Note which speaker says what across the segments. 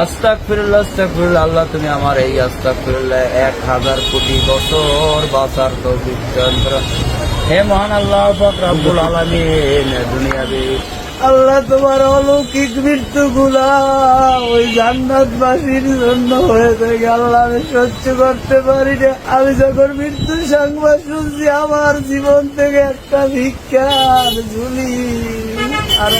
Speaker 1: আস্তাক ফিরুল্লাহ আস্তাক ফিরুল্লাহ আল্লাহ তুমি আমার এই আস্তাক ফিরুল্লাহ এক হাজার কোটি বছর বাঁচার দান করো। হে মহান আল্লাহ রব্বুল আলামিন দুনিয়াবি। আল্লাহ তোমার অলৌকিক মৃত্যু গুলা ওই জান্নাতবাসীর জন্য হয়ে থাকে। আল্লাহ আমি সহ্য করতে পারি না। আমি যখন মৃত্যু সংবাদ শুনছি, আমার জীবন থেকে একটা ভিক্ষার ঝুলি আর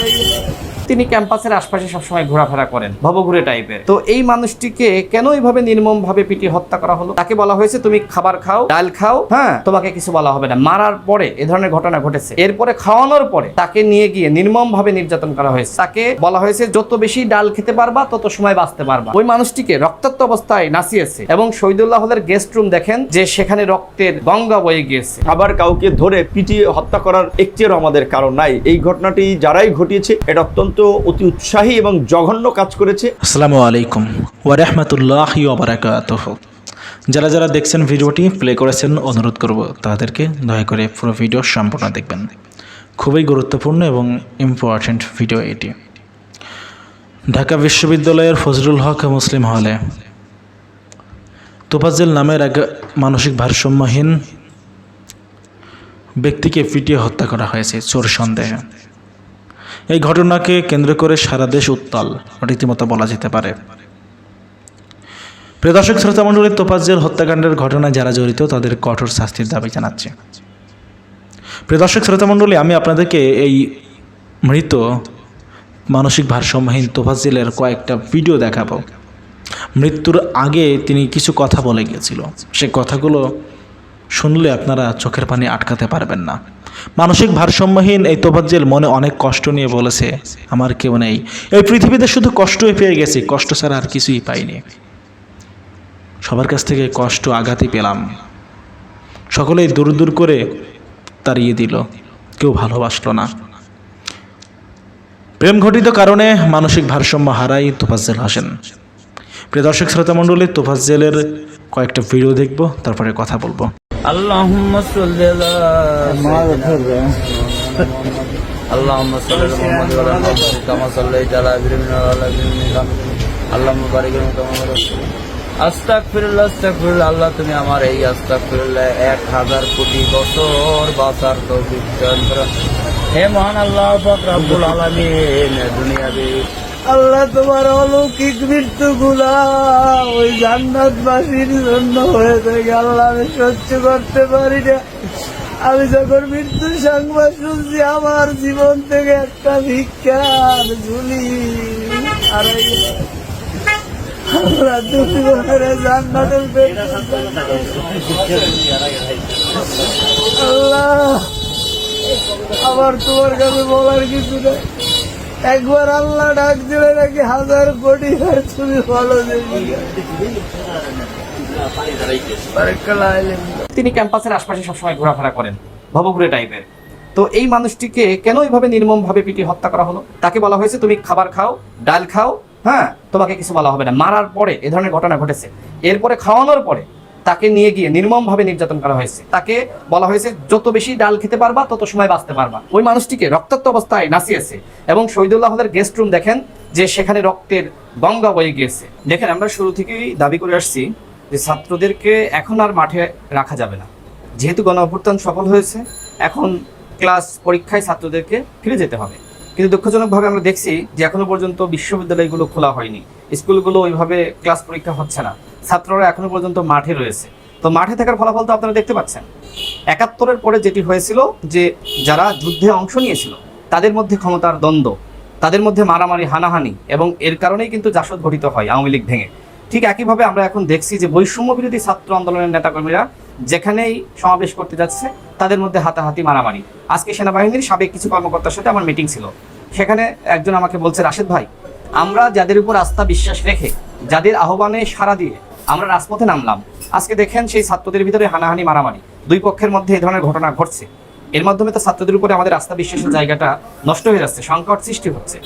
Speaker 2: তিনি ক্যাম্পাসের আশপাশে সবসময় ঘোরাফেরা করেন, ভবঘুরে টাইপের তো এই মানুষটিকে কেন এইভাবে নির্মম ভাবে পিটিয়ে হত্যা করা হলো? তাকে বলা হয়েছে, তুমি খাবার খাও, ডাল খাও হ্যাঁ তোমাকে কিছু বলা হবে না। মারার পরে এ ধরনের ঘটনা ঘটেছে। এরপরে খাওয়ানোর পরে তাকে নিয়ে গিয়ে নির্মম ভাবে নির্যাতন করা হয়েছে। তাকে বলা হয়েছে, যত বেশি ডাল খেতে পারবা, তত সময় বাঁচতে পারবা। ওই মানুষটিকে রক্তাক্ত অবস্থায় নাচিয়েছে এবং শহীদুল্লাহ হলের গেস্ট রুম দেখেন যে সেখানে রক্তের গঙ্গা বয়ে গিয়েছে।
Speaker 3: আবার কাউকে ধরে পিটিয়ে হত্যা করার একটিরও আমাদের কারণ নাই। এই ঘটনাটি যারাই ঘটিয়েছে, এটা অত্যন্ত অতি উৎসাহী এবং জঘন্য কাজ করেছে।
Speaker 4: আসসালামু আলাইকুম। ওয়ারহমতুল্লাহি ওবরাকাতুহ যারা যারা দেখছেন ভিডিওটি, প্লে করেছেন, অনুরোধ করব তাদেরকে দয়া করে পুরো ভিডিও সম্পূর্ণ দেখবেন। খুবই গুরুত্বপূর্ণ এবং ইম্পর্ট্যান্ট ভিডিও এটি। ঢাকা বিশ্ববিদ্যালয়ের ফজলুল হক মুসলিম হলে তোফাজ্জেল নামের এক মানসিক ভারসাম্যহীন ব্যক্তিকে পিটিয়ে হত্যা করা হয়েছে চোর সন্দেহে। এই ঘটনাকে কেন্দ্র করে সারা দেশ উত্তাল, রীতিমতো বলা যেতে পারে। প্রিয় দর্শক, শ্রোতা মণ্ডলী তোপাজ্জেল হত্যাকাণ্ডের ঘটনায় যারা জড়িত, তাদের কঠোর শাস্তির দাবি জানাচ্ছে। প্রিয় দর্শক, শ্রোতা মণ্ডলী, আমি আপনাদেরকে এই মৃত মানসিক ভারসাম্যহীন তোফাজ্জেলের কয়েকটা ভিডিও দেখাবো। মৃত্যুর আগে তিনি কিছু কথা বলে গিয়েছিল। সে কথাগুলো শুনলে আপনারা চোখের পানি আটকাতে পারবেন না। মানসিক ভারসাম্যহীন এই তোফাজ্জেল মনে অনেক কষ্ট নিয়ে বলেছে, আমার কেউ নেই। এই পৃথিবীতে শুধু কষ্টই পেয়ে গেছি, কষ্ট ছাড়া আর কিছুই পাইনি। সবার কাছ থেকে কষ্ট, আঘাতই পেলাম। সকলেই দূর দূর করে তাড়িয়ে দিল, কেউ ভালোবাসলো না। প্রেম ঘটিত কারণে মানসিক ভারসাম্য হারাই তোফাজ্জেল হাসেন। প্রিয় দর্শক শ্রোতা মণ্ডলী তোফাজ্জেলের কয়েকটা ভিডিও দেখব, তারপরে কথা বলব।
Speaker 1: اللهم صل على اللهم صل على محمد وعلى ال محمد كما صليت على ابراهيم وعلى ال ابراهيم اللهم بارك على محمد আস্তাগফিরুল্লাহ আস্তাগফিরুল্লাহ আল্লাহ তুমি আমার এই আস্তাগফিরুল্লাহ এক হাজার কোটি বছর বাঁচার তৌফিক দান করো। হে মহান আল্লাহ পাক রব্বুল আলামিন দুনিয়াবি আল্লাহ তোমার অলৌকিক মৃত্যু গুলা ওই জান্নাতবাসীর জন্য হয়ে থাকে। আল্লাহ আমি সহ্য করতে পারি না। আমি যখন মৃত্যুর সংবাদ শুনছি, আমার জীবন থেকে একটা ভিক্ষার ঝুলি আর আল্লাহ, আমার তোমার কাছে বলার কিছু নেই। একবার আল্লাহ ডাক দিলে নাকি হাজার কোটি আর তুমি ভালো
Speaker 2: তিনি ক্যাম্পাসের আশপাশে সবসময় ঘোরাফেরা করেন, ভবঘুরে টাইপের। তো এই মানুষটিকে কেন এইভাবে নির্মম ভাবে পিটিয়ে হত্যা করা হলো? তাকে বলা হয়েছে, তুমি খাবার খাও, ডাল খাও হ্যাঁ? তোমাকে কিছু বলা হবে না। মারার পরে এ ধরনের ঘটনা ঘটেছে। এরপরে খাওয়ানোর পরে তাকে নিয়ে গিয়ে নির্মম ভাবে নির্যাতন করা হয়েছে। তাকে বলা হয়েছে, যত বেশি ডাল খেতে পারবা, তত সময় বাঁচতে পারবা। ওই মানুষটিকে রক্তাক্ত অবস্থায় নাচিয়েছে এবং শহীদুল্লাহ গেস্ট রুম দেখেন যে সেখানে রক্তের গঙ্গা বয়ে গিয়েছে। দেখেন, আমরা শুরু থেকেই দাবি করে আসছি যে ছাত্রদেরকে এখন আর মাঠে রাখা যাবে না। যেহেতু গণ অভ্যুত্থান সফল হয়েছে, এখন ক্লাস পরীক্ষায় ছাত্রদেরকে ফিরে যেতে হবে। কিন্তু দুঃখজনকভাবে আমরা দেখছি যে এখনও পর্যন্ত বিশ্ববিদ্যালয়গুলো খোলা হয়নি। স্কুলগুলো ওইভাবে ক্লাস পরীক্ষা হচ্ছে না। ছাত্ররা এখনও পর্যন্ত মাঠে রয়েছে। তো মাঠে থাকার ফলাফল তো আপনারা দেখতে পাচ্ছেন। একাত্তরের পরে যেটি হয়েছিল যে যারা যুদ্ধে অংশ নিয়েছিল, তাদের মধ্যে ক্ষমতার দ্বন্দ্ব, তাদের মধ্যে মারামারি, হানাহানি এবং এর কারণেই কিন্তু জাসদ গঠিত হয় আওয়ামী লীগ ভেঙে। ঠিক একইভাবে আমরা এখন দেখছি যে বৈষম্য বিরোধী ছাত্র আন্দোলনের নেতাকর্মীরা যেখানেই সমাবেশ করতে যাচ্ছে, তাদের মধ্যে হাতাহাতি মারামারি। আজকে সেনাবাহিনীর সাবেক কিছু কর্মকর্তার সাথে আমার মিটিং ছিল। সেখানে একজন আমাকে বলছে, রাশেদ ভাই, আমরা যাদের উপর আস্থা, বিশ্বাস রেখে, যাদের আহ্বানে সাড়া দিয়ে আমরা রাজপথে নামলাম। আজকে দেখেন সেই ছাত্রদের ভিতরে হানাহানি, মারামারি। দুই পক্ষের মধ্যে এই ধরনের ঘটনা ঘটছে। এর মাধ্যমে তো ছাত্রদের উপরে আমাদের আস্থা বিশ্বাসের জায়গাটা নষ্ট হয়ে যাচ্ছে, সংকট সৃষ্টি হচ্ছে।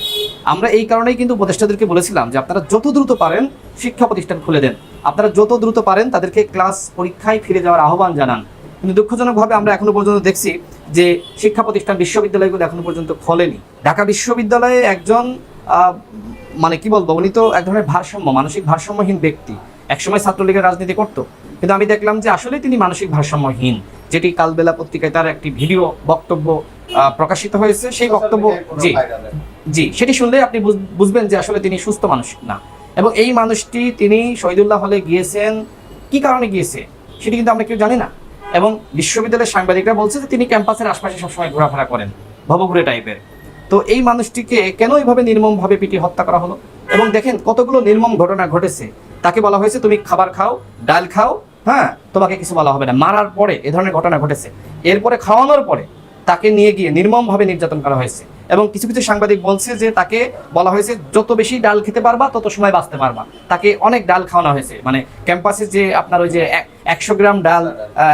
Speaker 2: আমরা এই কারণেই কিন্তু উপদেষ্টাদেরকে বলেছিলাম যে আপনারা যত দ্রুত পারেন শিক্ষা প্রতিষ্ঠান খুলে দেন। আপনারা যত দ্রুত পারেন তাদেরকে ক্লাস পরীক্ষায় ফিরে যাওয়ার আহ্বান জানান। কিন্তু দুঃখজনকভাবে আমরা এখনও পর্যন্ত দেখছি যে শিক্ষা প্রতিষ্ঠান বিশ্ববিদ্যালয়গুলো এখনও পর্যন্ত খোলেনি। ঢাকা বিশ্ববিদ্যালয়ে একজন মানে কি বলব, উনি তো এক ধরনের ভারসাম্য, মানসিক ভারসাম্যহীন ব্যক্তি। একসময় ছাত্রলীগের রাজনীতি করতো। কিন্তু আমি দেখলাম যে আসলে তিনি মানসিক ভারসাম্যহীন। যেটি কালবেলা পত্রিকায় তার একটি ভিডিও বক্তব্য প্রকাশিত হয়েছে। সেই বক্তব্য জি। জি সেটি শুনলে আপনি বুঝবেন যে আসলে তিনি সুস্থ মানুষ না। এবং এই মানুষটি তিনি শহীদুল্লাহ হলে গিয়েছেন। কি কারণে গিয়েছে? সেটি কিন্তু আমরা কেউ জানি না। এবং বিশ্ববিদ্যালয়ের সাংবাদিকরা বলছে যে তিনি ক্যাম্পাসের আশপাশে সবসময় ঘোরাফেরা করেন। ভবঘুরে টাইপের। তো এই মানুষটিকে কেন এইভাবে নির্মমভাবে পিটিয়ে হত্যা করা হলো? এবং দেখেন কতগুলো নির্মম ঘটনা ঘটেছে। তাকে বলা হয়েছে, তুমি খাবার খাও, ডাল খাও। হ্যাঁ তোমাকে কিছু বলা হবে না। মারার পরে এ ধরনের ঘটনা ঘটেছে। এরপরে খাওয়ানোর পরে তাকে নিয়ে গিয়ে নির্মমভাবে নির্যাতন করা হয়েছে এবং কিছু কিছু সাংবাদিক বলছে যে তাকে বলা হয়েছে, যত বেশি ডাল খেতে পারবা, তত সময় বাঁচতে পারবা। তাকে অনেক ডাল খাওয়ানো হয়েছে। মানে ক্যাম্পাসে যে আপনার ওই যে একশো গ্রাম ডাল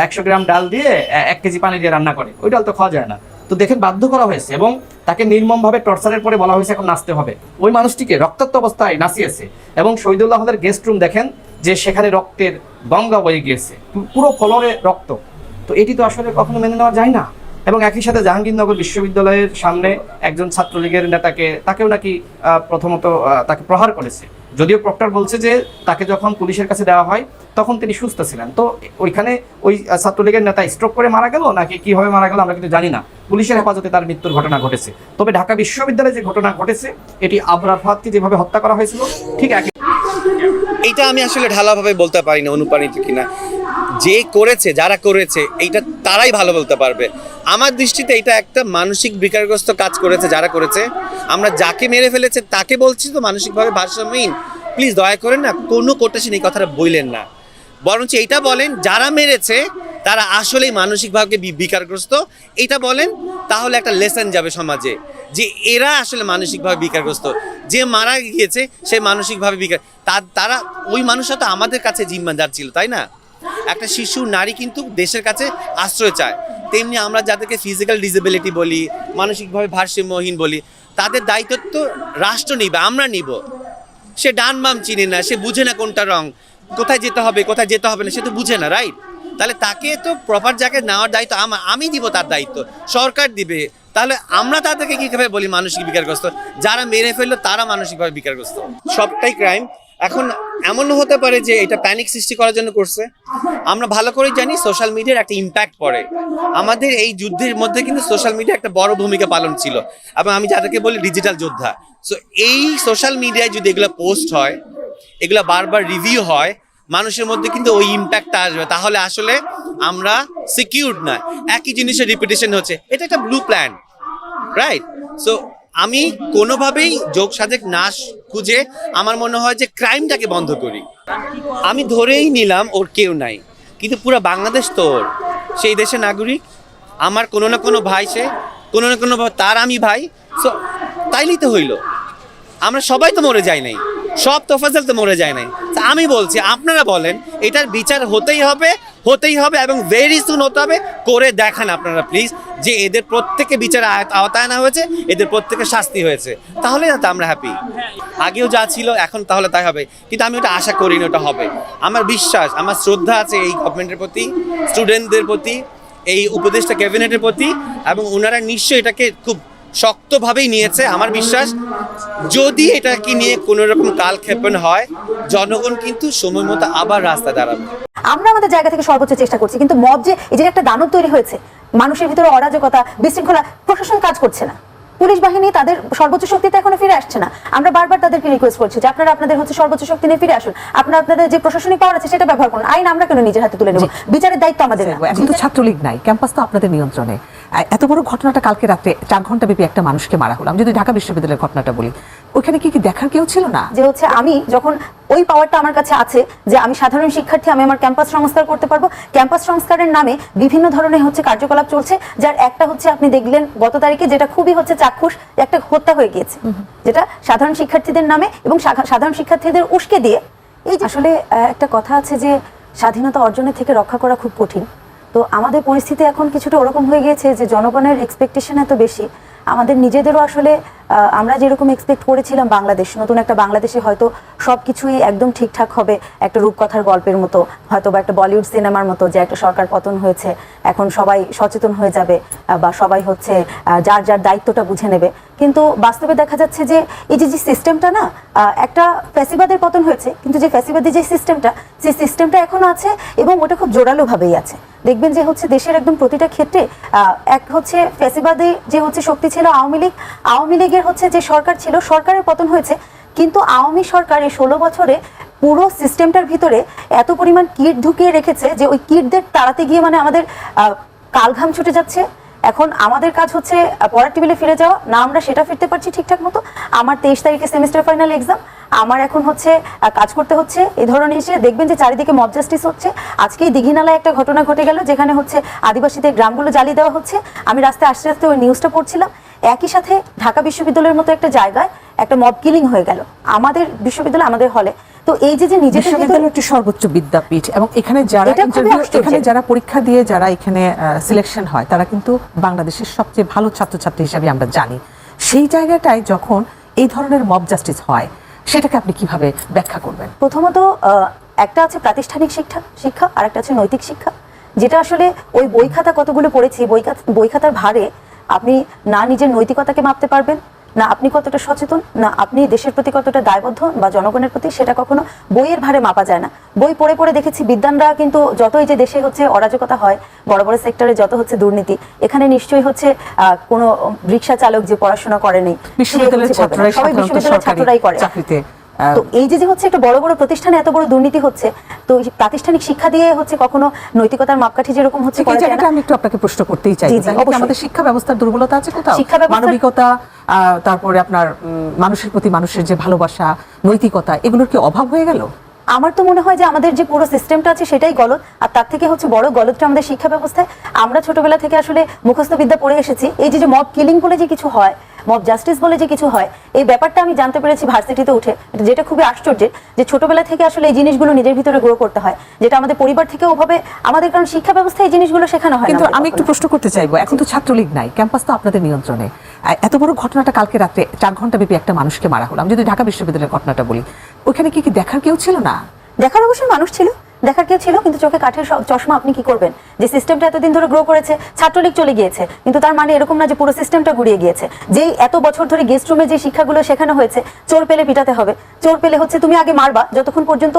Speaker 2: একশো গ্রাম ডাল দিয়ে এক কেজি পানি দিয়ে রান্না করে, ওই ডাল তো খাওয়া যায় না। তো দেখেন বাধ্য করা হয়েছে এবং তাকে নির্মমভাবে টর্চারের পরে বলা হয়েছে এখন নাচতে হবে। ওই মানুষটিকে রক্তাক্ত অবস্থায় নাচিয়েছে এবং শহীদুল্লাহ হলের গেস্ট রুম দেখেন যে সেখানে রক্তের গঙ্গা বয়ে গিয়েছে পুরো ফলরে রক্ত। তো এটি তো আসলে কখনো মেনে নেওয়া যায় না। এবং একই সাথে জাহাঙ্গীরনগর বিশ্ববিদ্যালয়ের সামনে একজন ছাত্রলীগের নেতাকে, তাকেও নাকি প্রথমত তাকে প্রহার করেছে। যদিও প্রক্টর বলছে যে তাকে যখন পুলিশের কাছে দেওয়া হয়, তখন তিনি সুস্থ ছিলেন। তো ওইখানে ওই ছাত্রলীগের নেতা স্ট্রোক করে মারা গেল? নাকি কীভাবে মারা গেল আমরা কিন্তু জানি না। পুলিশের হেফাজতে তার মৃত্যুর ঘটনা ঘটেছে। তবে ঢাকা বিশ্ববিদ্যালয়ে যে ঘটনা ঘটেছে, এটি আবরার ফাতকে যেভাবে হত্যা করা হয়েছিল, ঠিক একই
Speaker 5: এটা আমি আসলে ঢালাভাবে বলতে পারি না অনুপ্রাণিত কিনা। যে করেছে, যারা করেছে, এইটা তারাই ভালো বলতে পারবে। আমার দৃষ্টিতে এটা একটা মানসিক বিকারগ্রস্ত কাজ করেছে, যারা করেছে। আমরা যাকে মেরে ফেলেছে, তাকে বলছি তো মানসিকভাবে ভারসাম্যহীন। প্লিজ দয়া করেন না, কোনো কোটেশন এই কথাটা বললেন না। বরঞ্চ এইটা বলেন, যারা মেরেছে, তারা আসলেই মানসিকভাবে বিকারগ্রস্ত। এটা বলেন, তাহলে একটা লেসন যাবে সমাজে, যে এরা আসলে মানসিকভাবে বিকারগ্রস্ত। যে মারা গিয়েছে, সে মানসিকভাবে বিকার তার ওই মানুষটা তো আমাদের কাছে জিম্মাদার ছিল, তাই না? একটা শিশু, নারী কিন্তু দেশের কাছে আশ্রয় চায়। তেমনি আমরা যাদেরকে ফিজিক্যাল ডিসেবিলিটি বলি, মানসিকভাবে ভারসাম্যহীন বলি, তাদের দায়িত্ব তো রাষ্ট্র নিবে, আমরা নিব। সে ডান বাম চিনে না, সে বুঝে না কোনটা রং, কোথায় যেতে হবে, কোথায় যেতে হবে না, সে তো বুঝে না রাইট তাহলে তাকে তো প্রপার জায়গায় নেওয়ার দায়িত্ব আমা, আমি দিব তার দায়িত্ব, সরকার দিবে। তাহলে আমরা তাদেরকে কীভাবে বলি মানসিক বিকারগ্রস্ত? যারা মেরে ফেলল তারা মানসিকভাবে বিকারগ্রস্ত। সবটাই ক্রাইম এখন এমনও হতে পারে যে এটা প্যানিক সৃষ্টি করার জন্য করছে। আমরা ভালো করেই জানি সোশ্যাল মিডিয়ার একটা ইম্প্যাক্ট পড়ে। আমাদের এই যুদ্ধের মধ্যে কিন্তু সোশ্যাল মিডিয়া একটা বড় ভূমিকা পালন ছিল। এবং আমি যাদেরকে বলি ডিজিটাল যোদ্ধা। সো এই সোশ্যাল মিডিয়ায় যদি এগুলো পোস্ট হয়, এগুলো বারবার রিভিউ হয়, মানুষের মধ্যে কিন্তু ওই ইম্প্যাক্টটা আসবে। তাহলে আসলে আমরা সিকিউরড না একই জিনিসের রিপিটেশন হচ্ছে। এটা একটা ব্লু প্ল্যান রাইট সো আমি কোনোভাবেই যোগ সাজেক নাশ খুঁজে আমার মনে হয় যে ক্রাইমটাকে বন্ধ করি। আমি ধরেই নিলাম ওর কেউ নাই। কিন্তু পুরো বাংলাদেশ তো ওর। সেই দেশে নাগরিক, আমার কোনো না কোনো ভাই সে, কোনো না কোনো তার আমি ভাই। সো তাইলেই তো হইল। আমরা সবাই তো মরে যাই নাই। সব তোফাজল তো মরে যায় নাই। আমি বলছি, আপনারা বলেন, এটার বিচার হতেই হবে হতেই হবে এবং ভেরি সুন হতে হবে। করে দেখান আপনারা প্লিজ যে এদের প্রত্যেকে বিচার আওতায় আনা হয়েছে, এদের প্রত্যেকে শাস্তি হয়েছে। তাহলে তো আমরা হ্যাপি আগেও যা ছিল, এখন তাহলে তাই হবে। কিন্তু আমি ওটা আশা করিনি ওটা হবে। আমার বিশ্বাস, আমার শ্রদ্ধা আছে এই গভর্নমেন্টের প্রতি স্টুডেন্টদের প্রতি, এই উপদেষ্টা ক্যাবিনেটের প্রতি, এবং ওনারা নিশ্চয়ই এটাকে খুব শক্তভাবেই নিয়েছে আমার বিশ্বাস। যদি এটাকে নিয়ে কোনো রকম কালক্ষেপণ হয় জনগণ কিন্তু সময় মতো আবার রাস্তা দাঁড়াবে।
Speaker 6: আমরা আমাদের জায়গা থেকে সর্বোচ্চ চেষ্টা করছি কিন্তু মব যে এই যে একটা দানব তৈরি হয়েছে মানুষের ভিতরে অরাজকতা বিশৃঙ্খলা প্রশাসন কাজ করছে না। পুলিশ বাহিনী তাদের সর্বোচ্চ শক্তিতে এখনও ফিরে আসছে না। আমরা বারবার তাদেরকে রিকোয়েস্ট করছি যে আপনারা আপনাদের হচ্ছে সর্বোচ্চ শক্তি নিয়ে ফিরে আসুন। আপনারা আপনাদের যে প্রশাসনিক পাওয়ার আছে সেটা ব্যবহার করুন। আইন আমরা কেন নিজের হাতে তুলে নেব? বিচারের দায়িত্ব আমাদের না
Speaker 7: এখন তো ছাত্রলীগ নাই ক্যাম্পাস তো আপনাদের নিয়ন্ত্রণে। এত বড় ঘটনাটা কালকে রাতে চার ঘণ্টা ব্যাপী একটা মানুষকে মারা হলো। আমি যদি ঢাকা বিশ্ববিদ্যালয়ের ঘটনাটা বলি ওইখানে কি কি দেখার কেউ ছিল না?
Speaker 6: যে হচ্ছে আমি যখন ওই পাওয়ারটা আমার কাছে আছে যে আমি সাধারণ শিক্ষার্থী আমি আমার ক্যাম্পাস সংস্কার করতে পারব ক্যাম্পাস সংস্কারের নামে বিভিন্ন ধরনের হচ্ছে কার্যকলাপ চলছে যার একটা হচ্ছে আপনি দেখলেন গত তারিখে যেটা খুবই হচ্ছে চাক্ষুষ একটা হত্যা হয়ে গিয়েছে। যেটা সাধারণ শিক্ষার্থীদের নামে এবং সাধারণ শিক্ষার্থীদের উস্কে দিয়ে। এই আসলে একটা কথা আছে যে স্বাধীনতা অর্জনের থেকে রক্ষা করা খুব কঠিন। তো আমাদের পরিস্থিতি এখন কিছুটা ওরকম হয়ে গিয়েছে যে জনগণের এক্সপেকটেশন এত বেশি। আমাদের নিজেদেরও আসলে আমরা যেরকম এক্সপেক্ট করেছিলাম বাংলাদেশ, নতুন একটা বাংলাদেশে হয়তো সব কিছুই একদম ঠিকঠাক হবে একটা রূপকথার গল্পের মতো হয়তো বা একটা বলিউড সিনেমার মতো যে একটা সরকার পতন হয়েছে, এখন সবাই সচেতন হয়ে যাবে বা সবাই হচ্ছে যার যার দায়িত্বটা বুঝে নেবে। কিন্তু বাস্তবে দেখা যাচ্ছে যে এই যে যে সিস্টেমটা না একটা ফ্যাসিবাদের পতন হয়েছে, কিন্তু যে ফ্যাসিবাদের যে সিস্টেমটা সেই সিস্টেমটা এখনও আছে এবং ওটা খুব জোরালোভাবেই আছে। দেখবেন যে হচ্ছে দেশের একদম প্রতিটা ক্ষেত্রে এক হচ্ছে ফ্যাসিবাদে যে হচ্ছে শক্তি ছিল আওয়ামী লীগ, আওয়ামী লীগের হচ্ছে যে সরকার ছিল, সরকারের পতন হয়েছে, কিন্তু আওয়ামী সরকার এই ষোলো বছরে পুরো সিস্টেমটার ভিতরে এত পরিমাণ কিট ঢুকিয়ে রেখেছে যে ওই কিটদের তাড়াতে গিয়ে মানে আমাদের কালঘাম ছুটে যাচ্ছে। এখন আমাদের কাজ হচ্ছে পরের টেবিলে ফিরে যাওয়া। না, আমরা সেটা ফিরতে পারছি ঠিকঠাক মতো। আমার তেইশ তারিখে সেমিস্টার ফাইনাল এক্সাম আমার এখন হচ্ছে কাজ করতে হচ্ছে। এ ধরনের এসে দেখবেন যে চারিদিকে মব জাস্টিস হচ্ছে। আজকেই দীঘিনালায় একটা ঘটনা ঘটে গেল, যেখানে হচ্ছে আদিবাসীদের গ্রামগুলো জ্বালিয়ে দেওয়া হচ্ছে। আমি রাস্তায় আস্তে আস্তে ওই নিউজটা পড়ছিলাম। একই সাথে ঢাকা বিশ্ববিদ্যালয়ের মতো একটা জায়গায় একটা মব কিলিং হয়ে গেল। আমাদের বিশ্ববিদ্যালয় আমাদের হলে তো এই যে যে নিজেদের
Speaker 7: বিশ্ববিদ্যালয় একটি সর্বোচ্চ বিদ্যাপীঠ এবং এখানে যারা। এখানে যারা পরীক্ষা দিয়ে যারা এখানে সিলেকশন হয় তারা কিন্তু বাংলাদেশের সবচেয়ে ভালো ছাত্রছাত্রী হিসাবে আমরা জানি। সেই জায়গাটায় যখন এই ধরনের মব জাস্টিস হয় সেটাকে আপনি কীভাবে ব্যাখ্যা করবেন?
Speaker 6: প্রথমত একটা আছে প্রাতিষ্ঠানিক শিক্ষা শিক্ষা আর একটা আছে নৈতিক শিক্ষা। যেটা আসলে ওই বই খাতা কতগুলো পড়েছি বই বই খাতার ভারে আপনি না নিজের নৈতিকতাকে মাপতে পারবেন না আপনি কতটা সচেতন না আপনি দেশের প্রতি কতটা দায়বদ্ধ বা জনগণের প্রতি সেটা কখনো বইয়ের ভারে মাপা যায় না বই পড়ে পড়ে দেখেছি বিদ্যানরা কিন্তু যতই যে দেশে হচ্ছে অরাজকতা হয় বড় বড় সেক্টরে যত হচ্ছে দুর্নীতি এখানে নিশ্চয়ই হচ্ছে আহ, কোনো রিক্সা চালক যে পড়াশোনা করেনি
Speaker 7: বিশ্ববিদ্যালয়ের। ছাত্ররাই
Speaker 6: করে তো এই যে যে হচ্ছে একটা বড় বড় প্রতিষ্ঠানে এত বড় দুর্নীতি হচ্ছে তো প্রাতিষ্ঠানিক শিক্ষা দিয়ে হচ্ছে কখনো নৈতিকতার মাপকাঠি যেরকম হচ্ছে
Speaker 7: এই জায়গাটা আমি একটু আপনাকে প্রশ্ন করতেই চাই। আমাদের শিক্ষা ব্যবস্থার দুর্বলতা আছে কোথাও?
Speaker 6: শিক্ষা
Speaker 7: মানবিকতা তারপরে আপনার মানুষের প্রতি মানুষের যে ভালোবাসা নৈতিকতা এগুলোর কি অভাব হয়ে গেল?
Speaker 6: আমার তো মনে হয় যে আমাদের যে পুরো সিস্টেমটা আছে সেটাই গলত আর তার থেকে হচ্ছে বড় গলতটা আমাদের শিক্ষা ব্যবস্থায়। আমরা ছোটবেলা থেকে আসলে মুখস্থ বিদ্যা পড়ে এসেছি। এই যে যে মব কিলিং বলে যে কিছু হয় মব জাস্টিস বলে যে কিছু হয় এই ব্যাপারটা আমি জানতে পেরেছি ভার্সিটিতে উঠে। যেটা খুবই আশ্চর্যের যে ছোটবেলা থেকে আসলে এই জিনিসগুলো নিজের ভিতরে গ্রো করতে হয় যেটা আমাদের পরিবার থেকে ওভাবে আমাদের কারণ শিক্ষা ব্যবস্থায় এই জিনিসগুলো শেখানো হয়
Speaker 7: কিন্তু আমি একটু প্রশ্ন করতে চাইব এখন তো ছাত্রলীগ নাই ক্যাম্পাস তো আপনাদের নিয়ন্ত্রণে। এত বড় ঘটনাটা কালকে রাত্রে চার ঘণ্টা ব্যাপী একটা মানুষকে মারা হলো। আমি যদি ঢাকা বিশ্ববিদ্যালয়ের ঘটনাটা বলি ওখানে কি কি দেখার কেউ ছিল না?
Speaker 6: দেখার অবশ্যই মানুষ ছিল। দেখার কেউ ছিল? কিন্তু চোখে কাঠের চশমা আপনি কি করবেন? যে সিস্টেমটা এতদিন ধরে গ্রো করেছে ছাত্রলীগ চলে গিয়েছে কিন্তু তার মানে এরকম না যে পুরো সিস্টেমটা গুড়িয়ে গিয়েছে। যেই এত বছর ধরে গেস্ট রুমে যে শিক্ষাগুলো শেখানো হয়েছে চোর পেলে পিটাতে হবে। চোর পেলে হচ্ছে তুমি আগে মারবা যতক্ষণ পর্যন্ত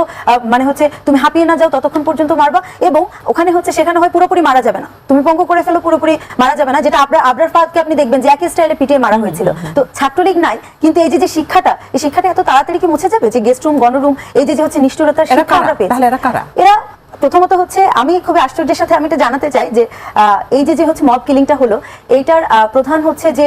Speaker 6: মানে হচ্ছে তুমি হাঁপিয়ে না যাও ততক্ষণ পর্যন্ত মারবা এবং ওখানে হচ্ছে শেখানো হয় পুরোপুরি মারা যাবে না। তুমি পঙ্ক করে ফেলো পুরোপুরি মারা যাবে না যেটা আপনার আবরার ফাদকে আপনি দেখবেন যে একই স্টাইলে পিটিয়ে মারা হয়েছিল। তো ছাত্রলীগ নাই কিন্তু এই যে যে শিক্ষাটা এই শিক্ষাটা এত তাড়াতাড়ি কি মুছে যাবে? যে গেস্ট রুম গণরুম এই যে হচ্ছে নিষ্ঠুরতার শিক্ষা? আমরা পেয়েছি।
Speaker 7: এরা
Speaker 6: প্রথমত হচ্ছে আমি খুবই আশ্চর্যের সাথে আমি এটা জানাতে চাই যে আহ, এই যে যে হচ্ছে মব কিলিংটা হলো এইটার আহ, প্রধান হচ্ছে যে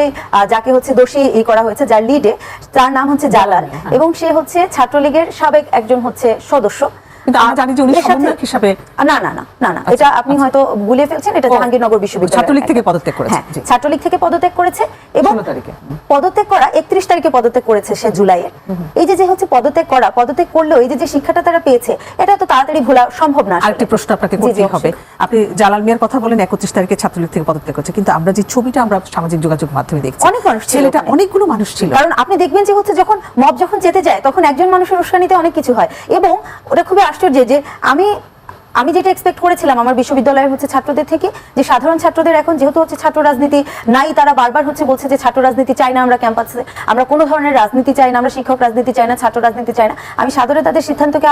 Speaker 6: যাকে হচ্ছে দোষী ই করা হয়েছে যার লিডে তার নাম হচ্ছে জালাল এবং সে হচ্ছে ছাত্রলীগের সাবেক একজন হচ্ছে সদস্য।
Speaker 7: কিন্তু
Speaker 6: আহ,
Speaker 7: জানি যে উনি সমন্বয়ক হিসাবে
Speaker 6: না না না না না। এটা আপনি হয়তো গুলিয়ে ফেলছেন এটা জাহাঙ্গীরনগর বিশ্ববিদ্যালয়।
Speaker 7: ছাত্রলীগ থেকে পদত্যাগ করেছে,
Speaker 6: হ্যাঁ ছাত্রলীগ থেকে পদত্যাগ করেছে এবং পদত্যাগ করা একত্রিশ তারিখে পদত্যাগ করেছে সে জুলাইয়ের এই যে যে হচ্ছে পদত্যাগ করা পদত্যাগ করলেও এই যে যে শিক্ষাটা তারা পেয়েছে এটা তো তাড়াতাড়ি ভোলা সম্ভব না।
Speaker 7: আরেকটি প্রশ্ন আপনাকে
Speaker 6: জি,
Speaker 7: হবে। আপনি জালাল মিয়ার কথা বলেন একত্রিশ তারিখে ছাত্রলীগ থেকে পদত্যাগ করছে কিন্তু আমরা যে ছবিটা আমরা সামাজিক যোগাযোগ মাধ্যমে দেখছি
Speaker 6: অনেক মানুষ ছিল
Speaker 7: ছেলেটা অনেকগুলো মানুষ ছিল।
Speaker 6: কারণ আপনি দেখবেন যে হচ্ছে যখন মব যখন যেতে যায় তখন একজন মানুষের উস্কানিতে অনেক কিছু হয় এবং ওটা খুবই আশ্চর্য যে আমি আমি যেটা এক্সপেক্ট করেছিলাম আমার বিশ্ববিদ্যালয়ের হচ্ছে ছাত্রদের থেকে, যে সাধারণ ছাত্রদের এখন যেহেতু হচ্ছে ছাত্র রাজনীতি নাই, তারা বারবার হচ্ছে বলছে যে ছাত্র রাজনীতি চাই না আমরা ক্যাম্পাসে। আমরা কোনো ধরনের রাজনীতি চাই না, আমরা শিক্ষক রাজনীতি চাই না, ছাত্র রাজনীতি চাই না। আমি সাধারণ তাদের সিদ্ধান্তকে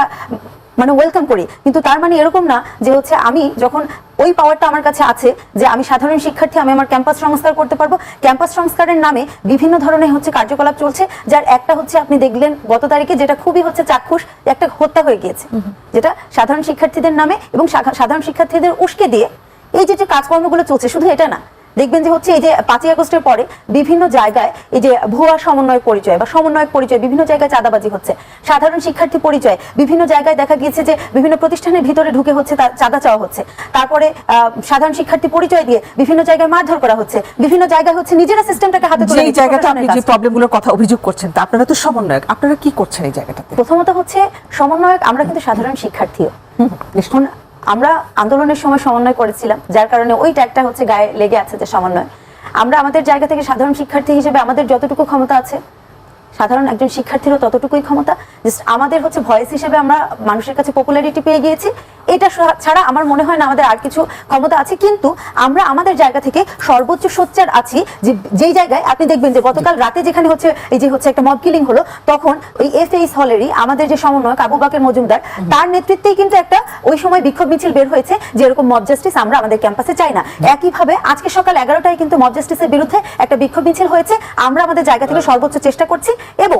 Speaker 6: মানে ওয়েলকাম করি। কিন্তু তার মানে এরকম না যে হচ্ছে আমি যখন ওই পাওয়ারটা আমার কাছে আছে যে আমি সাধারণ শিক্ষার্থী আমি আমার ক্যাম্পাস সংস্কার করতে পারব। ক্যাম্পাস সংস্কারের নামে বিভিন্ন ধরনের হচ্ছে কার্যকলাপ চলছে যার একটা হচ্ছে আপনি দেখলেন গত তারিখে যেটা খুবই হচ্ছে চাক্ষুষ একটা হত্যা হয়ে গিয়েছে। যেটা সাধারণ শিক্ষার্থীদের নামে এবং সাধারণ শিক্ষার্থীদের উস্কে দিয়ে এই যে যে কাজকর্মগুলো চলছে শুধু এটা না দেখবেন যে হচ্ছে এই যে পাঁচই আগস্টের পরে বিভিন্ন জায়গায় এই যে ভুয়া সমন্বয় পরিচয় বা সমন্বয়ক পরিচয় বিভিন্ন জায়গায় চাঁদাবাজি হচ্ছে। সাধারণ শিক্ষার্থী পরিচয় বিভিন্ন জায়গায় দেখা গিয়েছে যে বিভিন্ন প্রতিষ্ঠানের ভিতরে ঢুকে হচ্ছে চাঁদা চাওয়া হচ্ছে। তারপরে আহ, সাধারণ শিক্ষার্থী পরিচয় দিয়ে বিভিন্ন জায়গায় মারধর করা হচ্ছে। বিভিন্ন জায়গায় হচ্ছে নিজেরা সিস্টেমটাকে হাতে তুলে নিচ্ছে,
Speaker 7: জায়গাটা আপনি যে প্রবলেমগুলোর কথা অভিযোগ করছেন তা আপনারা তো সমন্বয়ক আপনারা কি করছেন এই জায়গাটাতে?
Speaker 6: প্রথমত হচ্ছে সমন্বয়ক আমরা কিন্তু সাধারণ শিক্ষার্থীও। এখন আমরা আন্দোলনের সময় সমন্বয় করেছিলাম, যার কারণে ওই ট্যাগটা হচ্ছে গায়ে লেগে আছে যে সমন্বয়। আমরা আমাদের জায়গা থেকে সাধারণ শিক্ষার্থী হিসেবে আমাদের যতটুকু ক্ষমতা আছে, সাধারণ একজন শিক্ষার্থীরও ততটুকুই ক্ষমতা জাস্ট আমাদের হচ্ছে ভয়েস হিসেবে আমরা মানুষের কাছে পপুলারিটি পেয়ে গিয়েছি এটা ছাড়া আমার মনে হয় না আমাদের আর কিছু ক্ষমতা আছে। কিন্তু আমরা আমাদের জায়গা থেকে সর্বোচ্চ সোচ্চার আছি যে যেই জায়গায় আপনি দেখবেন যে গতকাল রাতে যেখানে হচ্ছে এই যে হচ্ছে একটা মব কিলিং হলো তখন ওই এফ এইস হলেরই আমাদের যে সমন্বয়ক আবু বাকের মজুমদার তার নেতৃত্বেই কিন্তু একটা ওই সময় বিক্ষোভ মিছিল বের হয়েছে যে এরকম মব জাস্টিস আমরা আমাদের ক্যাম্পাসে চাই না। একইভাবে আজকে সকাল এগারোটায় কিন্তু মব জাস্টিসের বিরুদ্ধে একটা বিক্ষোভ মিছিল হয়েছে। আমরা আমাদের জায়গা থেকে সর্বোচ্চ চেষ্টা করছি এবং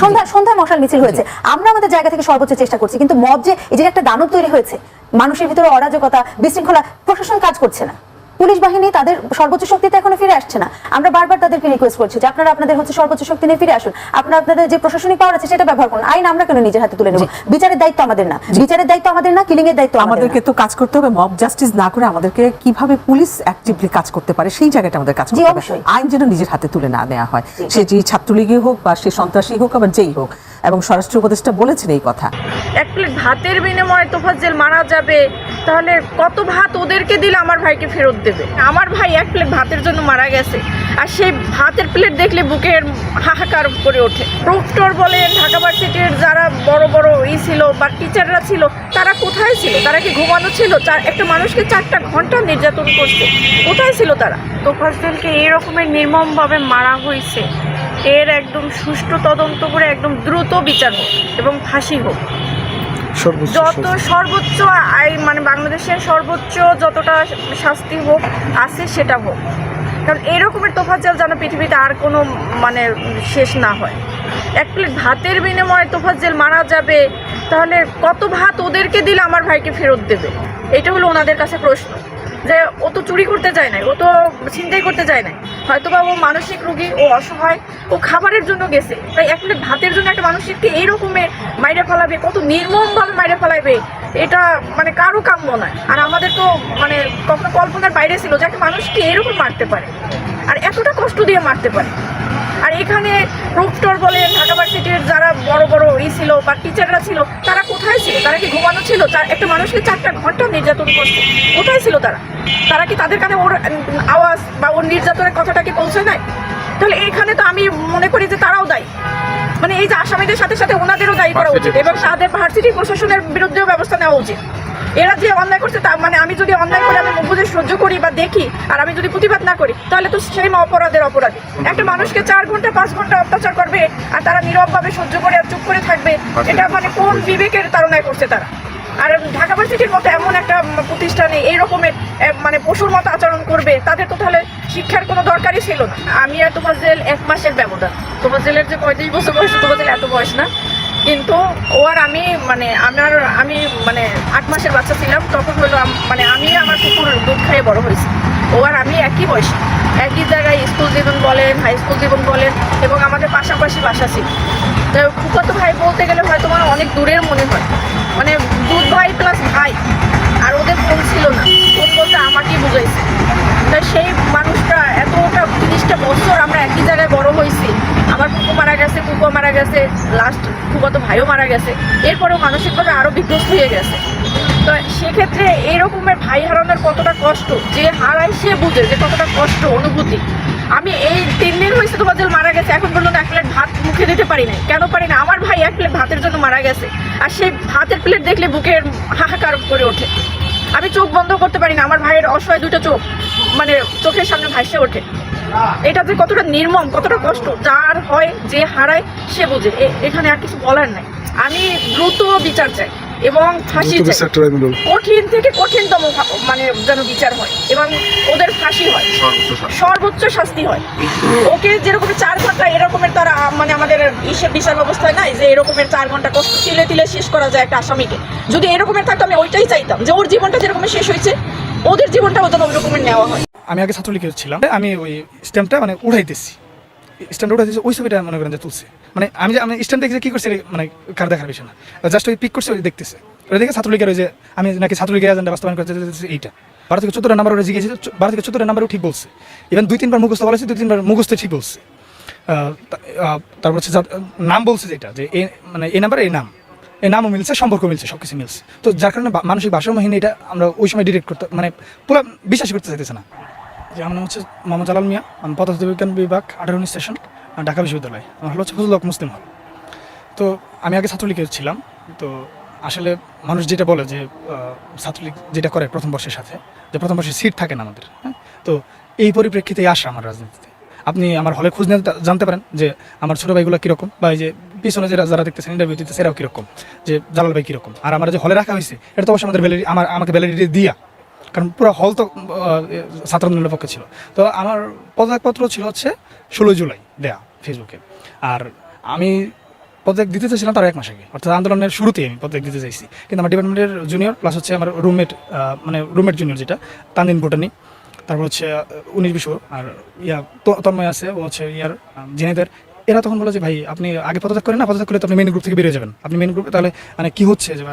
Speaker 6: সন্ধ্যা সন্ধ্যায় মশাল মিছিল হয়েছে। আমরা আমাদের জায়গা থেকে সর্বোচ্চ চেষ্টা করছি। কিন্তু মব যে এই যে একটা দানব তৈরি হয়েছে মানুষের ভিতরে অরাজকতা বিশৃঙ্খলা প্রশাসন কাজ করছে না। পুলিশ বাহিনী তাদের সর্বোচ্চ শক্তিতে এখনও ফিরে আসছে না। আমরা বারবার তাদেরকে রিকোয়েস্ট করছি যে আপনারা আপনাদের হচ্ছে সর্বোচ্চ শক্তি নিয়ে ফিরে আসুন। আপনারা আপনাদের যে প্রশাসনিক পাওয়ার আছে সেটা ব্যবহার করুন। আইন আমরা কেন নিজের হাতে তুলে নেব? বিচারের দায়িত্ব আমাদের না। বিচারের দায়িত্ব আমাদের না কিলিং এর দায়িত্ব
Speaker 7: আমাদেরকে তো কাজ করতে হবে। মব জাস্টিস না করে আমাদেরকে কীভাবে পুলিশ অ্যাক্টিভলি কাজ করতে পারে সেই জায়গাটা আমাদের কাজ করতে হবে। আইন যেন নিজের হাতে তুলে না নেওয়া হয়। সে যে ছাত্রলীগই হোক বা সে সন্ত্রাসী হোক আবার যেই হোক। এবং স্বরাষ্ট্র উপদেষ্টা বলেছেন এই কথা।
Speaker 8: এক প্লেট ভাতের বিনিময়ে তোফাজ্জেল মারা যাবে তাহলে কত ভাত ওদেরকে দিলে আমার ভাইকে ফেরত দেবে? আমার ভাই এক প্লেট ভাতের জন্য মারা গেছে আর সেই ভাতের প্লেট দেখলে বুকের হাহাকার করে ওঠে। প্রক্টর বলেন ঢাকা ভার্সিটির যারা বড় বড় ই ছিল বা টিচাররা ছিল তারা কোথায় ছিল? তারা কি ঘুমানো ছিল? চার একটা মানুষকে চারটা ঘণ্টা নির্যাতন করছে কোথায় ছিল তারা? তোফাজ্জেলকে এই রকমের নির্মমভাবে মারা হয়েছে। এর একদম সুষ্ঠু তদন্ত করে একদম দ্রুত বিচার হোক এবং ফাঁসি হোক। যত সর্বোচ্চ আই মানে বাংলাদেশের সর্বোচ্চ যতটা শাস্তি হোক আছে সেটা হোক। কারণ এরকমের তোফাজ্জল যেন পৃথিবীতে আর কোনো মানে শেষ না হয়। এক প্লেট ভাতের বিনিময়ে তোফাজ্জেল মারা যাবে তাহলে কত ভাত ওদেরকে দিলে আমার ভাইকে ফেরত দেবে? এটা হলো ওনাদের কাছে প্রশ্ন। যে ও তো চুরি করতে যায় নাই, ও তো চিন্তাই করতে যায় নাই। হয়তো বা ও মানসিক রোগী, ও অসহায়, ও খাবারের জন্য গেছে। তাই এক প্লেট ভাতের জন্য একটা মানুষকে এইরকমে মাইরে ফেলাবে, কত নির্মমভাবে মাইরে ফেলাবে, এটা মানে কারও কাম্য নয়। আর আমাদের তো মানে কখনো কল্পনার বাইরে ছিল যে একটা মানুষকে এরকম মারতে পারে। আর এতটা কষ্ট দিয়ে মারতে পারে। আর এখানে প্রক্টর বলে ঢাকা ভার্সিটির যারা বড় বড় ই ছিল বা টিচাররা ছিল তারা কোথায় ছিল? তারা কি ঘুমানো ছিল? চার- একটা মানুষকে চারটা ঘণ্টা নির্যাতন করছে। কোথায় ছিল তারা? তারা কি তাদের কানে ওর আওয়াজ বা ওর নির্যাতনের কথাটাকে পৌঁছে নাই তাহলে এখানে তো আমি মনে করি যে তারাও দায়ী। মানে এই যে আসামিদের সাথে সাথে ওনাদেরও দায়ী করা উচিত এবং তাদের ভার্সিটি প্রশাসনের বিরুদ্ধেও ব্যবস্থা নেওয়া উচিত। এরা যে অন্যায় করছে তা মানে আমি যদি অন্যায় করে আমি মুখ বুঝে সহ্য করি বা দেখি আর আমি যদি প্রতিবাদ না করি তাহলে তো সেই অপরাধের অপরাধ। একটা মানুষকে চার ঘণ্টা পাঁচ ঘণ্টা অত্যাচার করবে আর তারা নীরবভাবে সহ্য করে আর চুপ করে থাকবে এটা মানে কোন বিবেকের তাড়নায় করছে তারা? আর ঢাকা ভার্সিটির মতো এমন একটা প্রতিষ্ঠানে এই রকমের মানে পশুর মতো আচরণ করবে তাদের তো তাহলে শিক্ষার কোনো দরকারই ছিল না। আমি আর তোমার জেল এক মাসের ব্যবধান। তোমার জেলের যে পঁয়ত্রিশ বছর বয়স তোমার জেল এত বয়স না। কিন্তু ও আর আমি মানে আমার, আমি মানে আট মাসের বাচ্চা ছিলাম, তখন হলো মানে আমি আমার কুকুর দুধ খাইয়ে বড় হয়েছি। ও আর আমি একই বয়স। একই জায়গায় স্কুল জীবন বলেন হাই স্কুল জীবন বলেন, এবং আমাদের পাশাপাশি বাসা ছিল। তো ফুফাতো ভাই বলতে গেলে হয়তো আমার অনেক দূরের মনে হয়। মানে দুধ ভাই প্লাস ভাই, আর ওদের ফোন ছিল না। ফোন বলতে আমাকেই বুঝাইছে। তা সেই মানুষটা এতটা তিরিশটা বছর আমরা একই জায়গায় বড় আমার ফুপু মারা গেছে, ফুপু মারা গেছে লাস্ট ফুপাতো ভাইও মারা গেছে। এরপরেও মানসিকভাবে আরও বিধ্বস্ত হয়ে গেছে। তো সেক্ষেত্রে এরকমের ভাই হারানোর কতটা কষ্ট? যে হারায় সে বুঝে যে কতটা কষ্ট, অনুভূতি। আমি এই তিন দিন হয়েছে তোমার জন্য মারা গেছে, এখন পর্যন্ত এক প্লেট ভাত মুখে দিতে পারি না কেন পারি না? আমার ভাই এক প্লেট ভাতের জন্য মারা গেছে। আর সেই ভাতের প্লেট দেখলে বুকের হাহাকার করে ওঠে। আমি চোখ বন্ধ করতে পারি না, আমার ভাইয়ের অসহায় দুটো চোখ। মানে চোখের সামনে ভাসে ওঠে। এটা যে কতটা নির্মম কতটা কষ্ট যার হয় যে হারায় সে বোঝে। এ- এখানে আর কিছু বলার নাই। আমি দ্রুত বিচার চাই এবং ফাঁসি চাই। কঠিন থেকে কঠিনতম মানে যেন বিচার হয় এবং ওদের ফাঁসি হয়। সর্বোচ্চ শাস্তি। হয়। ওকে যেরকম চার ঘণ্টা এরকমের তারা মানে আমাদের হিসেব বিচার ব্যবস্থায় নাই যে এরকমের চার ঘণ্টা কষ্ট। তিলে তিলে শেষ করা যায় একটা আসামিকে। যদি এরকমের থাকতো আমি ওইটাই চাইতাম যে ওর জীবনটা যেরকম শেষ হয়েছে ওদের জীবনটা যেন ওই রকমের নেওয়া হয়।
Speaker 9: আমি আগে ছাত্রলীগের ছিলাম। আমি ওই স্ট্যাম্পটা মানে উঠাইতেছি স্ট্যাম্পটা উঠাইতেছি ওই ছবিটা মনে করেন যে তুলছে। মানে আমি যে আমি স্ট্যাম্প দেখে কী করছি মানে কার দেখার বিষয় না। জাস্ট ওই পিক করছে, ওই দেখতেছে। ওটা দেখে ছাত্রলীগের ওই যে আমি নাকি ছাত্রলীগের এজেন্ডা বাস্তবায়ন করতে এইটা। বারো থেকে চোদ্দটা নাম্বার ওরা জিজ্ঞেস বারো থেকে চোদ্দটা নাম্বারও ঠিক বলছে। ইভেন দুই তিনবার মুখস্থ বলেছে দুই তিনবার মুখস্থ ঠিক বলছে। তারপর হচ্ছে নাম বলছে যেটা, যে এ মানে এই নাম্বার এই নাম। নামও মিলছে সম্পর্ক মিলছে সব কিছু মিলছে। তো যার কারণে মানসিক ভারসাম্যহীন এটা আমরা ওই সময় ডিরেক্ট করতে মানে পুরো বিশ্বাস করতে চাইতেছে না। যে আমার নাম হচ্ছে মোহাম্মদ জালাল মিয়া, আমি পদার্থ বিজ্ঞান বিভাগ, আঠারো স্টেশন ঢাকা বিশ্ববিদ্যালয়। আমার হলো হচ্ছে ফজলক মুসলিম হল। তো আমি আগে ছাত্রলীগে ছিলাম। তো আসলে মানুষ যেটা বলে যে ছাত্রলীগ যেটা করে প্রথম বর্ষের সাথে, যে প্রথম বর্ষে সিট থাকে না আমাদের হ্যাঁ? তো এই পরিপ্রেক্ষিতেই আসা আমার রাজনীতিতে। আপনি আমার হলে খোঁজ নিয়ে জানতে পারেন যে আমার ছোটো ভাইগুলো কীরকম বা এই যে পিছনে যারা যারা দেখতেছেন ইন্টারভিউ দিতেছে, এরাও কীরকম? যে জালাল ভাই কীরকম? আর আমার যে হলে রাখা হয়েছে, এটা তো অবশ্যই আমাদের ভ্যালিডি আমার আমাকে ভ্যালিডিটি দিয়া। কারণ পুরো হল তো ছাত্র আন্দোলনের পক্ষে ছিল। তো আমার পদত্যাগপত্র ছিল হচ্ছে ষোলোই জুলাই দেয়া ফেসবুকে। আর আমি পদত্যাগ দিতে চাইছিলাম তার এক মাস আগে। অর্থাৎ আন্দোলনের শুরুতেই আমি পদত্যাগ দিতে চাইছি। কিন্তু আমার ডিপার্টমেন্টের জুনিয়র প্লাস হচ্ছে আমার রুমমেট মানে রুমমেট জুনিয়র যেটা তানদিন ভুটানি। তারপর হচ্ছে উনিশ বিশ আর ইয়া তন্ময় আছে, ও হচ্ছে ইয়ার জিনেদের। এরা তখন বলে যে, ভাই, আপনি আগে পদত্যাগ করেন না, পদত্যাগ করলে তো আপনি মেন গ্রুপ থেকে বেরিয়ে যাবেন। আপনি মেন গ্রুপে তাহলে মানে কি হচ্ছে যে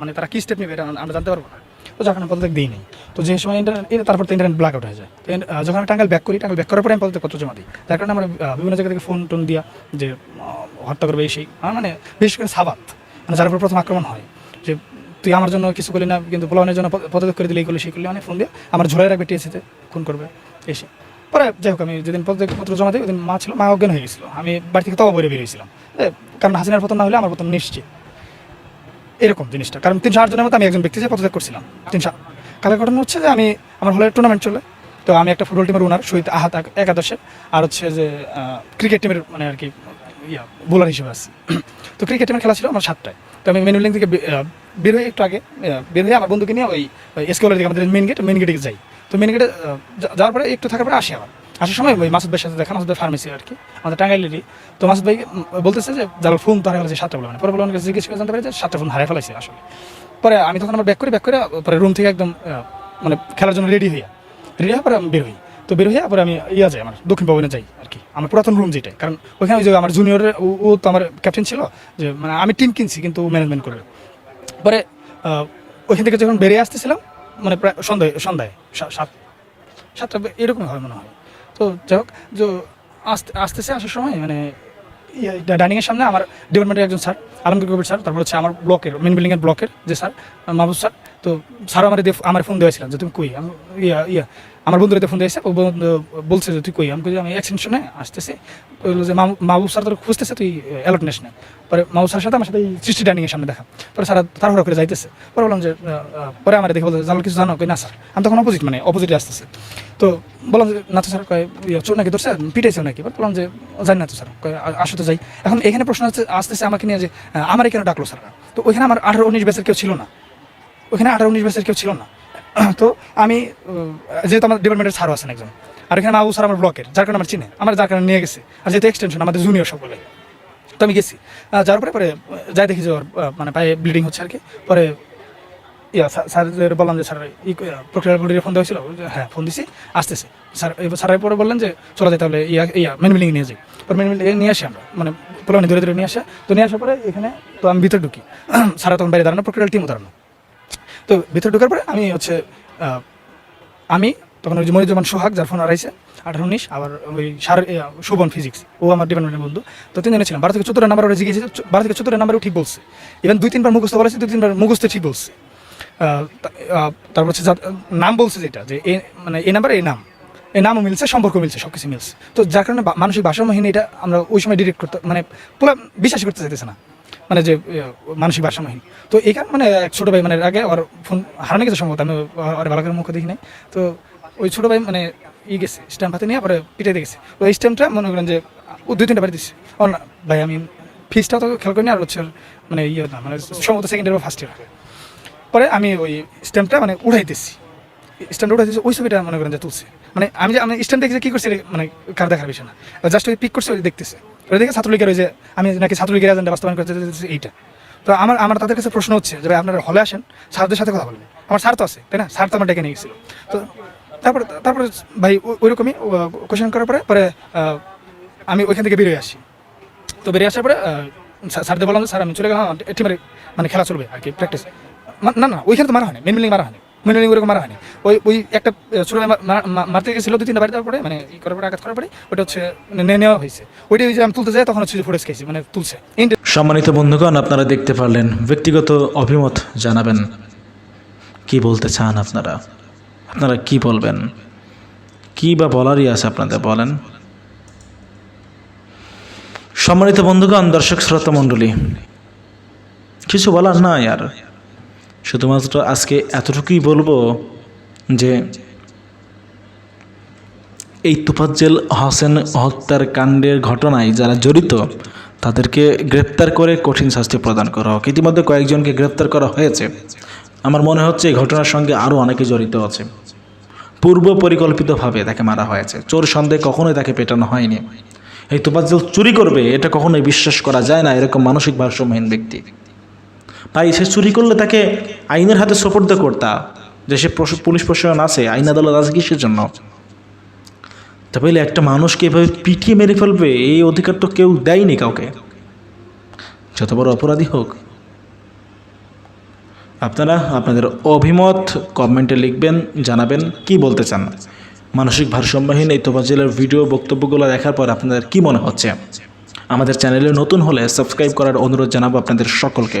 Speaker 9: মানে তারা কি স্টেপ নেবে এটা আমরা জানতে পারব না। তো যখন পদত্যাগ দিই নেই, তো যে সময় ইন্টারনেট তারপর তো ইন্টারনেট ব্ল্যাক আউট হয়ে যায়। তো যখন আমি টাঙ্গাল ব্যাক করি টাঙ্গাল ব্যাক করার পরে আমি পদত্যাগ পত্র জমা দিই। তার কারণে আমরা বিভিন্ন জায়গা থেকে ফোন টোন দিয়া যে হত্যা করবে এই সেই মানে বিশেষ করে সাবাত মানে যার উপর প্রথম আক্রমণ হয়, যে তুই আমার জন্য কিছু করলি না, কিন্তু পোলাওয়ানের জন্য পদ- পদত্যাগ করে দিলে, এই করলি, সেই করলি অনেক ফোন দিয়ে আমার ঝোলাই রাখবে টিএসিতে খুন করবে, এসে। পরে যাই হোক, আমি যেদিন পত্র জমা দিই, ওদিন মা ছিল, মা অজ্ঞান হয়ে গেছিল। আমি বাড়ি থেকে তবা বইরে বেরিয়েছিলাম কারণ হাসিনার পতন না হলে আমার পতন নিশ্চিত। এরকম জিনিসটা। কারণ তিনশো আট জনের মতো আমি একজন ব্যক্তি পদত্যাগ করছিলাম। তিনশো কালের ঘটনা হচ্ছে যে আমি, আমার হলে টুর্নামেন্ট চলে। তো আমি একটা ফুটবল টিমের ওনার শহীদ আহাত এক- একাদশে আর হচ্ছে যে ক্রিকেট টিমের মানে আর কি, ইয়া বোলার হিসেবে আছি। তো ক্রিকেট টিমের খেলা ছিল আমার সাতটায়। তো আমি মেনুলিং থেকে বের হয়ে একটু আগে বের হয়ে আমার বন্ধুকে নিয়ে ওই স্কুলের দিকে, আমাদের মেন গেট মেন গেটে যাই। তো মেন গেটে যাওয়ার পরে একটু থাকার পরে আসি আবার। আসার সময় ওই মাসুদ ভাইয়ের সাথে দেখা, মাসুদ ভাই ফার্মেসি আর কি, আমাদের টাঙ্গাইলেরই। তো মাসুদ ভাই বলতেছে যে, যার ফোন তো হারিয়ে ফেলেছে, সাতটা বলে মানে। পরে বলে কাছে জিজ্ঞেস করে জানতে পারি যে, সাতটা ফোন হারিয়ে ফেলাইছে আসলে। পরে আমি তখন আমার ব্যাক করি ব্যাক করে পরে রুম থেকে একদম মানে খেলার জন্য রেডি হইয়া রেডি হওয়ার পরে আমি বের হই। তো বের হইয়া পরে আমি ইয়া যাই আমার, দক্ষিণ ভবনে যাই আর কি। আমার পুরাতন রুম যেটাই। কারণ ওইখানে ওই যে আমার জুনিয়রের ও তো আমার ক্যাপ্টেন ছিল, যে মানে আমি টিম কিনছি, কিন্তু ম্যানেজমেন্ট করবে পরে ওইখান থেকে যখন বেরিয়ে আসতেছিলাম মানে প্রায় সন্ধ্যায় সন্ধ্যায় সাত, সাতটা এরকম হয় মনে হয়। তো যাই হোক, যে আসতে, আসতেছে আসার সময় মানে ডাইনিংয়ের সামনে আমার ডিপার্টমেন্টের একজন স্যার, আলমগীর কবির স্যার, তারপর হচ্ছে আমার ব্লকের মেন বিল্ডিংয়ের ব্লকের যে স্যার, মাহবুব স্যার তো স্যার আমার দিয়ে আমার ফোন দিয়েছিলেন যে, তুমি কই? ইয়া ইয়া। আমার বন্ধুরা ফোন দিয়েছে ও বন্ধু, বলছে যে, তুই কই? আমি কই আমি এক্সটেনশনে আসতেছি। বলল যে মাহবুব- স্যার তোর খুঁজতেছে, তুই অ্যালার্ট নিস পরে মাহবুব স্যারের সাথে আমার সাথে সৃষ্টি ডাইনিংয়ের সামনে দেখা। পরে স্যার তাড়াহুড়া করে যাইতেছে। পরে বললাম যে পরে আমার দেখে বলতে জানো, কিছু জানো? কই, না, স্যার। আমি তখন অপোজিট মানে অপোজিটে আসতেছে। তো বললাম যে, না তো স্যার, কয় চোর নাকি ধরছে? পিটাইছে নাকি। এবার বললাম যে, জানি না তো স্যার। আসো তো যাই। এখন এখানে প্রশ্ন আসতেছে আমাকে নিয়ে যে আমার এখানে ডাকলো স্যার তো ওইখানে আমার আঠারো, উনিশ ব্যাচের কেউ ছিল না। ওখানে আঠারো উনিশ বছর কেউ ছিল না। তো আমি যেহেতু আমার ডিপার্টমেন্টের স্যারও আছেন একজন। আর এখানে মাহবুব স্যার আমার ব্লকের, যার কারণে আমার চিনে। আমার যার কারণে নিয়ে গেছে। আর যেহেতু এক্সটেনশন আমাদের জুনিয়র সকলে। তো আমি গেছি। যাওয়ার পরে পরে যাই দেখি যে ওর মানে পায়ে ব্লিডিং হচ্ছে আর কি। পরে, ইয়া, স্যার- বললাম যে স্যার, ই প্রক্রিয়া বডির ফোন দেওয়া হয়েছিল হ্যাঁ ফোন দিছি, আসতেছে। স্যার স্যারের পরে বললেন যে, চলে যায় তাহলে, ইয়া ইয়া মেন বিল্ডিং নিয়ে যাই। পরে মেন বিল্ডিং নিয়ে আসি আমরা। মানে পোলানি ধরে ধরে নিয়ে আসে। তো নিয়ে আসার পরে এখানে, তো আমি ভিতরে ঢুকি। স্যার তখন বাইরে দাঁড়ানো, প্রক্রিয়ার টিমও দাঁড়ানো। তো ভিতরে ঢোকার পরে আমি হচ্ছে আমি তখন ওই যে মনিরুজ্জামান সোহাগ যার ফোন হারাইছে আঠারো উনিশ আবার ওই সার এ, শোভন ফিজিক্স ও আমার ডিপার্টমেন্টের বন্ধু। তো তিনজনে ছিলাম। বারো থেকে চোদ্দটা নাম্বার ওরা জিজ্ঞেস বারো থেকে চোদ্দটা নাম্বারও ঠিক বলছে। ইভেন দুই তিনবার মুখস্থ বলেছে দুই তিনবার মুখস্থ ঠিক বলছে। তারপর হচ্ছে নাম বলছে যেটা যে এ মানে এই নাম্বার এই নাম। এই নামও মিলছে সম্পর্ক মিলছে সব কিছু মিলছে। তো যার কারণে মানসিক ভারসাম্যহীন এটা আমরা ওই সময় ডিরেক্ট করতে মানে পুরো বিশ্বাস করতে চাইতেছে না। মানে যে মানসিক ভারসাম্যহীন। তো এই কারণে মানে ছোটো ভাই মানে আগে ওর ফোন হারানো গেছে সম্ভবত, আমি আর ভালো করে মুখ দেখি নাই। তো ওই ছোটো ভাই মানে ই গেছে স্ট্যাম্প হাতে নিয়ে পরে পিটাইতে গেছে। তো এই স্ট্যাম্পটা মনে করেন যে, ও দুই তিনটা বাড়ি দিচ্ছে ও না ভাই আমি ফিসটাও তো খেয়াল করিনি, আর হচ্ছে মানে ইয়ে না মানে সম্ভবত সেকেন্ড ইয়ার বা ফার্স্ট ইয়ার পরে আমি ওই স্ট্যাম্পটা মানে উঠাইতেছি স্ট্যান্ড উঠাইতেছি ওই ছবিটা মনে করেন যে তুলছে। মানে আমি যে আমি স্ট্যান্ড দেখে কি করছি মানে কার দেখার বিষয় না। জাস্ট ওই পিক করছে দেখতেছে। ওই দেখে ছাত্রলীগের ওই যে আমি নাকি ছাত্রলীগের এজেন্ডা বাস্তবায়ন করতে এইটা। তো আমার আমার তাদের কাছে প্রশ্ন হচ্ছে যে, ভাই, আপনারা হলে আসেন, স্যারদের সাথে কথা বলবেন আমার স্যার তো আছে, তাই না? স্যার তো আমার ডেকে নিয়ে গেছিল। তো তারপরে তারপরে ভাই ওই- ওইরকমই কোশ্চেন করার পরে পরে আমি ওইখান থেকে বেরিয়ে আসি। তো বেরিয়ে আসার পরে স্যারদের বললাম স্যার, আমি চলে গেলাম মানে খেলা চলবে আর কি প্র্যাকটিস না না, ওইখানে তো মারা হয়নি মেন বিল্ডিং মারা হয়নি। মেন বিল্ডিং ওরকম মারা হয়নি। ওই ওই একটা ছোট মারতে গেছিল দুই তিনটা বাড়ি পরে মানে ই করার পরে, আঘাত করার পরে ওটা হচ্ছে নিয়ে নেওয়া হয়েছে। ওইটা ওই যে আমি তুলতে যাই, তখন হচ্ছে ফুটেজ খেয়েছি মানে তুলছে।
Speaker 4: সম্মানিত বন্ধুগণ, আপনারা দেখতে পারলেন, ব্যক্তিগত অভিমত জানাবেন। কি বলতে চান আপনারা? আপনারা কি বলবেন? কি বা বলারই আছে আপনাদের, বলেন। সম্মানিত বন্ধুগণ, দর্শক, শ্রোতা, মণ্ডলী, কিছু বলার নাই আর। শুধুমাত্র আজকে এতটুকুই বলব যে এই তুফাজ্জেল হোসেন হত্যার কাণ্ডের ঘটনায় যারা জড়িত, তাদেরকে গ্রেপ্তার করে কঠিন শাস্তি প্রদান করা হোক। ইতিমধ্যে কয়েকজনকে গ্রেপ্তার করা হয়েছে। আমার মনে হচ্ছে এই ঘটনার সঙ্গে আরও অনেকে জড়িত আছে। পূর্ব পরিকল্পিতভাবে তাকে মারা হয়েছে। চোর সন্দেহে কখনোই তাকে পেটানো হয়নি। এই তুফাজ্জেল চুরি করবে, এটা কখনোই বিশ্বাস করা যায় না এরকম মানসিক ভারসাম্যহীন ব্যক্তি। তাই সে চুরি করলে তাকে আইনের হাতে সোপর্দ করতা, যে সে পুলিশ প্রশাসন আছে, আইন আদালত আছে কিসের জন্য? তবে একটা মানুষকে এভাবে পিটিয়ে মেরে ফেলবে, এই অধিকার তো কেউ দেয়নি কাউকে। যত বড় অপরাধী হোক। আপনারা আপনাদের অভিমত কমেন্টে লিখবেন, জানাবেন, কি বলতে চান? মানসিক ভারসাম্যহীন এই তোফাজিলের ভিডিও বক্তব্যগুলো দেখার পর আপনাদের কি মনে হচ্ছে? আমাদের চ্যানেলে নতুন হলে সাবস্ক্রাইব করার অনুরোধ জানাব আপনাদের সকলকে।